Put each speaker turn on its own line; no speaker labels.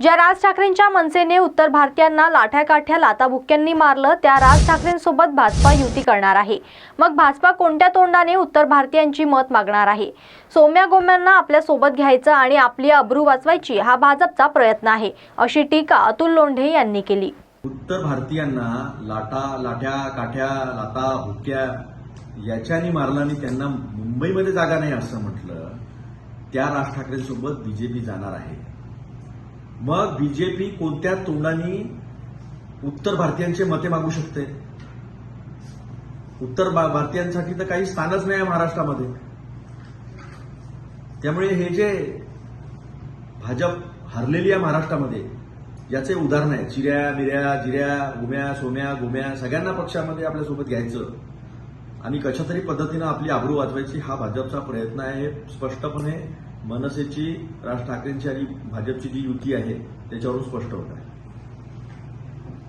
ज्या राज ठाकरेंच्या मनसेने उत्तर भारतीयांना लाठ्याकाठ्या लाताबुक्क्यांनी मारलं त्या राज ठाकरेंसोबत भाजपा युती करणार आहे. मग भाजपा कोणत्या तोंडाने उत्तर भारतीयांची मत मागणार आहे? सौम्या गोम्यांना आपल्यासोबत घ्यायचं आणि आपली अब्रू वाचवायची हा भाजपचा प्रयत्न आहे अशी टीका अतुल लोंढे यांनी केली.
उत्तर भारतीयांना लाटा लाठ्या काठ्या लाता भुक्या याच्यानी मारलं आणि त्यांना मुंबईमध्ये जागा नाही असं म्हटलं त्या राज ठाकरेंसोबत बीजेपी जाणार आहे. मग बीजेपी कोणत्या तोंडाने उत्तर भारतीयांचे मते मागू शकते? उत्तर भा- भारतीयांसाठी तर काही स्थानच नाही आहे महाराष्ट्रामध्ये. त्यामुळे हे जे भाजप हरलेली आहे महाराष्ट्रामध्ये याचे उदाहरण आहे. चिऱ्या मिऱ्या जिऱ्या गुम्या सोम्या गुम्या सगळ्यांना पक्षामध्ये आपल्यासोबत घ्यायचं. आणि कशा तरी पद्धतीनं आपली आबरू वाजवायची हा भाजपचा प्रयत्न आहे हे स्पष्टपणे मनसेची राज ठाकरेंची आणि भाजपची जी युती आहे त्याच्यावरून स्पष्ट होत आहे.